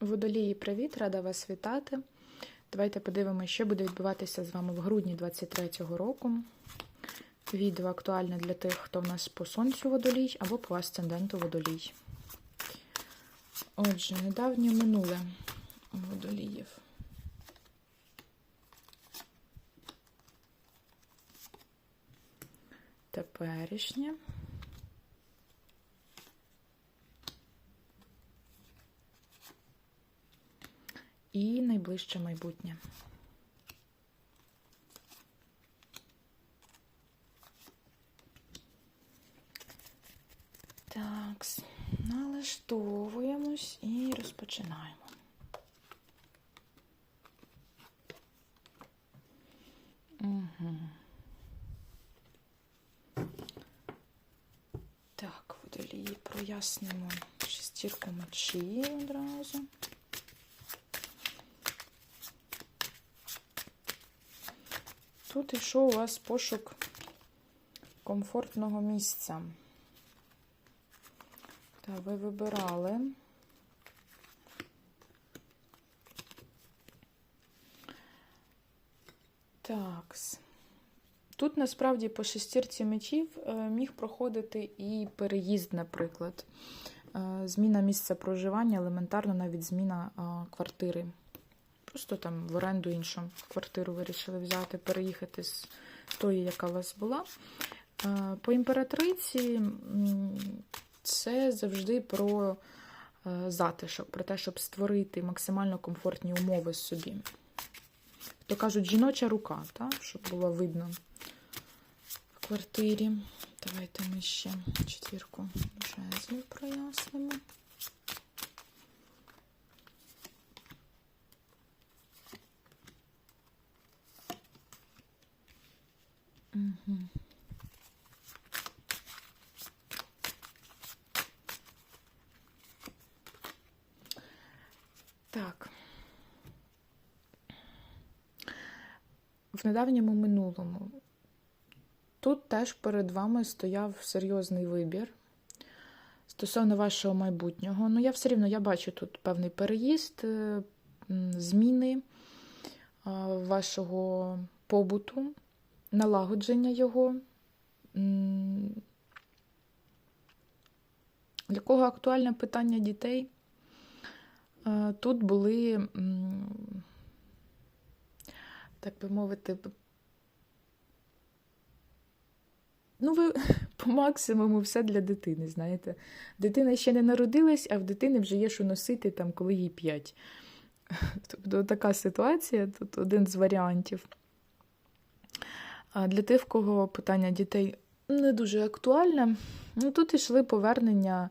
Водолії, привіт, рада вас вітати. Давайте подивимося, що буде відбуватися з вами в грудні 23-го року. Відео актуальне для тих, хто в нас по сонцю водолій або по асценденту водолій. Отже, недавнє минуле водоліїв. Теперішнє. І найближче майбутнє. Так, налаштовуємось і розпочинаємо. Угу. Так, водолії прояснимо шестірку мечі одразу. Тут ішов у вас пошук комфортного місця. Та ви вибирали. Так. Тут насправді по шестірці мечів е, міг проходити і переїзд, наприклад. Е, зміна місця проживання, елементарно навіть зміна квартири. Просто там в оренду іншу квартиру вирішили взяти, переїхати з тої, яка у вас була. По імператриці це завжди про е, затишок, про те, щоб створити максимально комфортні умови собі. То кажуть, жіноча рука, так? щоб було видно в квартирі. Давайте ми ще четвірку жезлів прояснимо. Так. В недавньому минулому. Тут теж перед вами стояв серйозний вибір стосовно вашого майбутнього. Ну, я все рівно я бачу тут певний переїзд, е, зміни вашого побуту налагодження його. Для кого актуальне питання дітей? Е, тут були, так би мовити, ну, ви по максимуму все для дитини, знаєте. Дитина ще не народилась, а в дитини вже є що носити, там, коли їй 5. Тобто така ситуація, тут один з варіантів. Для тих, в кого питання дітей не дуже актуальне, ну тут йшли повернення,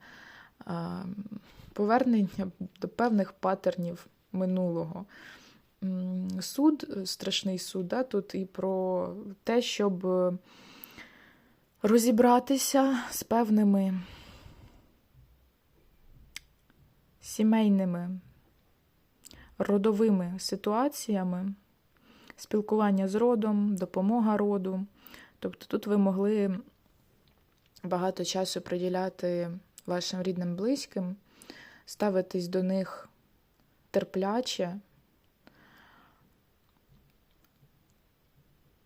повернення до певних патернів минулого. Суд, страшний суд, да, тут і про те, щоб розібратися з певними сімейними родовими ситуаціями спілкування з родом, допомога роду. Тобто тут ви могли багато часу приділяти вашим рідним близьким, ставитись до них терпляче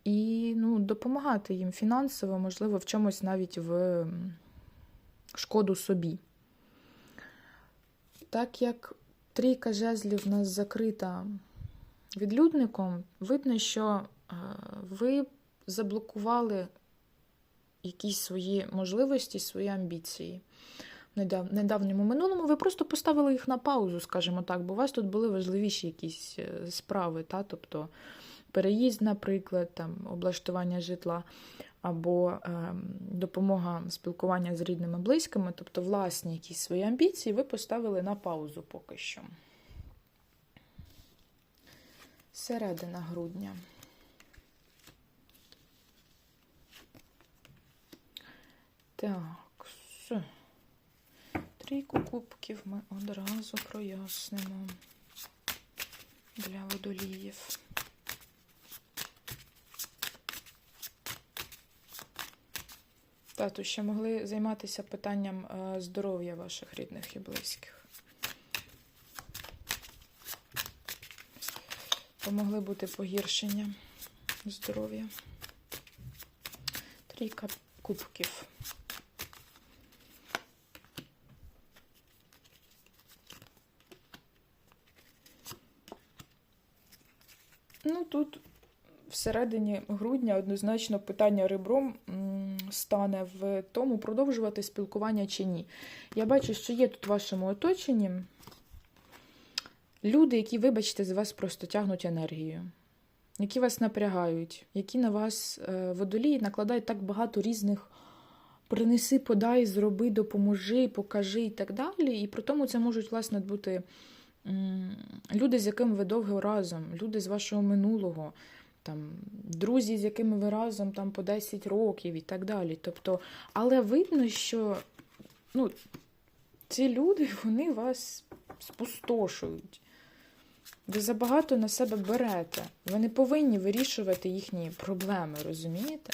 і ну, допомагати їм фінансово, можливо, в чомусь навіть в шкоду собі. Так як трійка жезлів в нас закрита відлюдником, видно, що е, ви заблокували якісь свої можливості, свої амбіції. В недавньому минулому ви просто поставили їх на паузу, скажімо так, бо у вас тут були важливіші якісь е, справи, та? тобто переїзд, наприклад, там, облаштування житла, або е, допомога спілкування з рідними близькими, тобто власні якісь свої амбіції, ви поставили на паузу поки що середина грудня. Так, все. Трійку кубків ми одразу прояснимо для водоліїв. Тату, ще могли займатися питанням е, здоров'я ваших рідних і близьких. Помогли бути погіршення здоров'я. Трійка кубків. Ну, тут всередині грудня однозначно питання ребром стане в тому, продовжувати спілкування чи ні. Я бачу, що є тут в вашому оточенні люди, які, вибачте, з вас просто тягнуть енергію, які вас напрягають, які на вас е, водолії накладають так багато різних принеси, подай, зроби, допоможи, покажи і так далі. І при тому це можуть, власне, бути люди, з якими ви довго разом, люди з вашого минулого, там, друзі, з якими ви разом там, по 10 років і так далі. Тобто, але видно, що ну, ці люди вони вас спустошують. Ви забагато на себе берете. Ви не повинні вирішувати їхні проблеми, розумієте?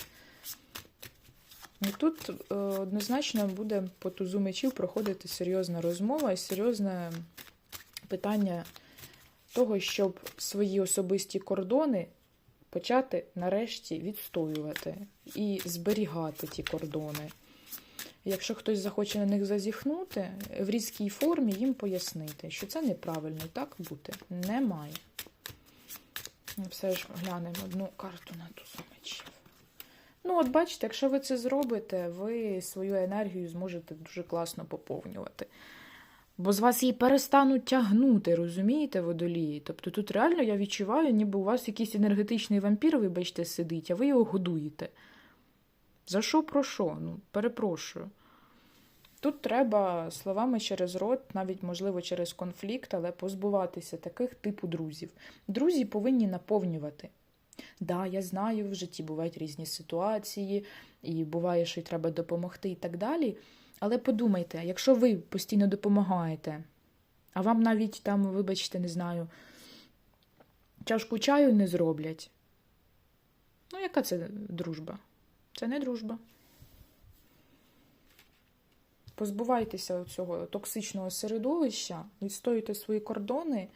І тут е, однозначно буде по тузу мечів проходити серйозна розмова і серйозне питання того, щоб свої особисті кордони почати нарешті відстоювати і зберігати ті кордони. Якщо хтось захоче на них зазіхнути, в різкій формі їм пояснити, що це неправильно, так бути не має. Ну, Все ж глянемо одну карту на ту мечів. Ну, от бачите, якщо ви це зробите, ви свою енергію зможете дуже класно поповнювати. Бо з вас її перестануть тягнути, розумієте, водолії? Тобто тут реально я відчуваю, ніби у вас якийсь енергетичний вампір, вибачте, сидить, а ви його годуєте. За що про що? Ну, перепрошую. Тут треба словами через рот, навіть, можливо, через конфлікт, але позбуватися таких типу друзів. Друзі повинні наповнювати. Да, я знаю, в житті бувають різні ситуації, і буває, що й треба допомогти і так далі. Але подумайте, якщо ви постійно допомагаєте, а вам навіть там, вибачте, не знаю, чашку чаю не зроблять. Ну, яка це дружба? Це не дружба. Позбувайтеся цього токсичного середовища, відстоюйте свої кордони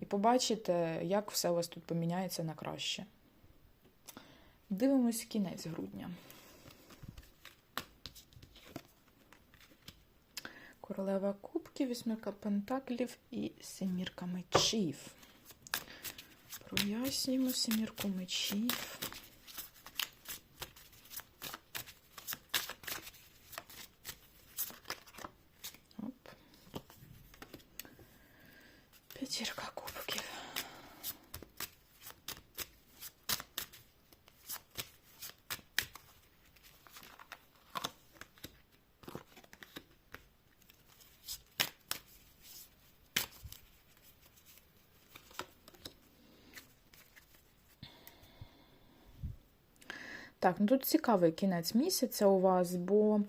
і побачите, як все у вас тут поміняється на краще. Дивимось кінець грудня. Королева кубків, вісьмірка пентаклів і семірка мечів. Прояснюємо семірку мечів. Оп. П'ятірка кубків. Так, ну тут цікавий кінець місяця у вас, бо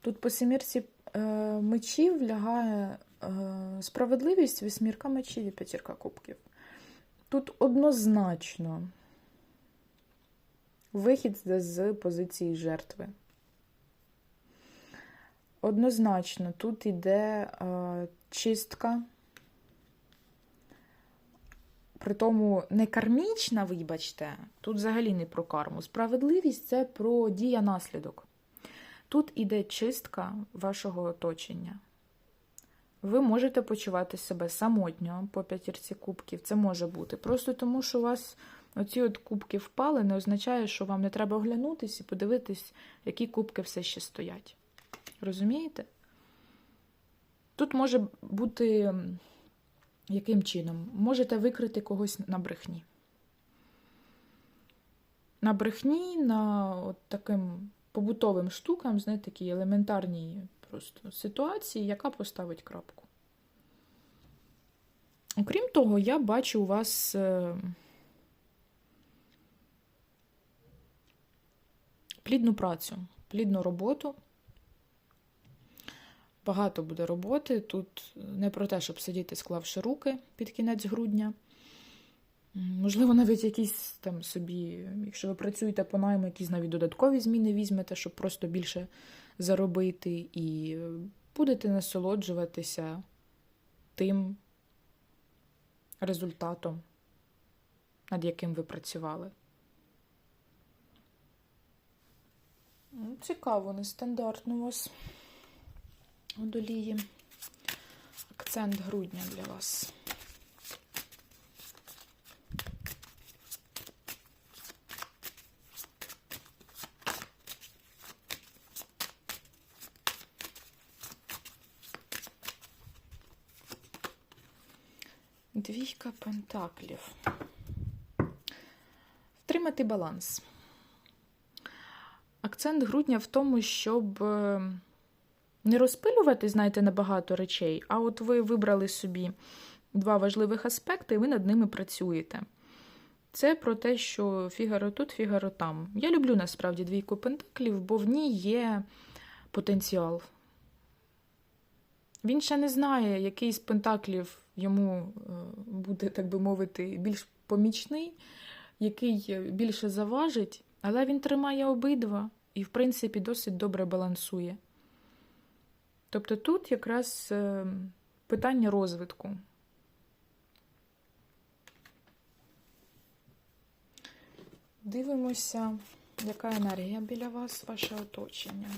тут по семірці е, мечів лягає е, справедливість, вісьмірка мечів і п'ятірка кубків. Тут однозначно вихід з, позиції жертви. Однозначно, тут йде е, Притому не кармічна, вибачте, тут взагалі не про карму. Справедливість це про дія наслідок. Тут іде чистка вашого оточення. Ви можете почувати себе самотньо по п'ятірці кубків. Це може бути. Просто тому, що у вас оці от кубки впали, не означає, що вам не треба оглянутися і подивитись, які кубки все ще стоять. Розумієте? Тут може бути. Яким чином? Можете викрити когось на брехні. На брехні, на от таким побутовим штукам, знаєте, такій елементарній просто ситуації, яка поставить крапку. Окрім того, я бачу у вас е, плідну працю, плідну роботу. Багато буде роботи. Тут не про те, щоб сидіти, склавши руки під кінець грудня. Можливо, навіть якісь там собі, якщо ви працюєте по найму, якісь навіть додаткові зміни візьмете, щоб просто більше заробити, і будете насолоджуватися тим результатом, над яким ви працювали. Цікаво, нестандартно у вас водолії. Акцент грудня для вас. Двійка пентаклів. Втримати баланс. Акцент грудня в тому, щоб е, не розпилювати, знаєте, на багато речей, а от ви вибрали собі два важливих аспекти, і ви над ними працюєте. Це про те, що фігаро тут, фігаро там. Я люблю насправді двійку пентаклів, бо в ній є потенціал. Він ще не знає, який з пентаклів йому е, буде, так би мовити, більш помічний, який більше заважить, але він тримає обидва і, в принципі, досить добре балансує. Тобто тут якраз е, питання розвитку. Дивимося, яка енергія біля вас, ваше оточення.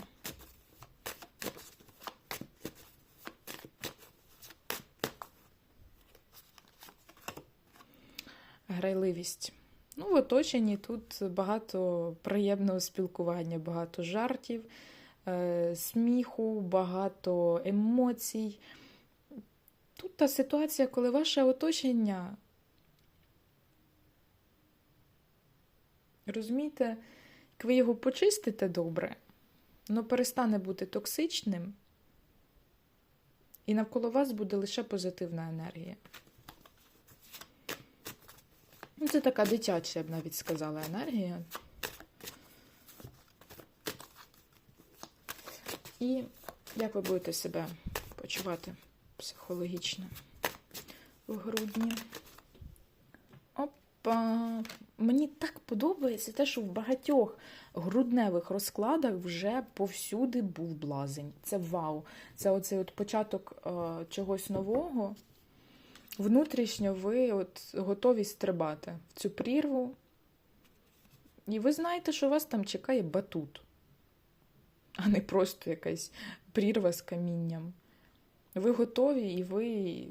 Грайливість. Ну, в оточенні тут багато приємного спілкування, багато жартів, сміху, багато емоцій. Тут та ситуація, коли ваше оточення, розумієте, як ви його почистите добре, воно перестане бути токсичним, і навколо вас буде лише позитивна енергія. Ну, Це така дитяча, я б навіть сказала, енергія. І як ви будете себе почувати психологічно в грудні? Опа! Мені так подобається те, що в багатьох грудневих розкладах вже повсюди був блазень. Це вау. Це оцей от початок е, чогось нового. Внутрішньо ви от готові стрибати в цю прірву. І ви знаєте, що вас там чекає батут, а не просто якась прірва з камінням. Ви готові і ви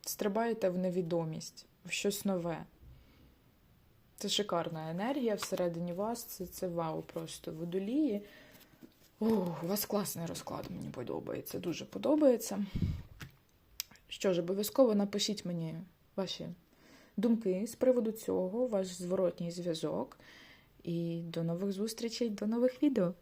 стрибаєте в невідомість, в щось нове. Це шикарна енергія всередині вас, це, це вау просто водолії. О, у вас класний розклад, мені подобається, дуже подобається. Що ж, обов'язково напишіть мені ваші думки з приводу цього, ваш зворотній зв'язок. І до нових зустрічей, до нових відео.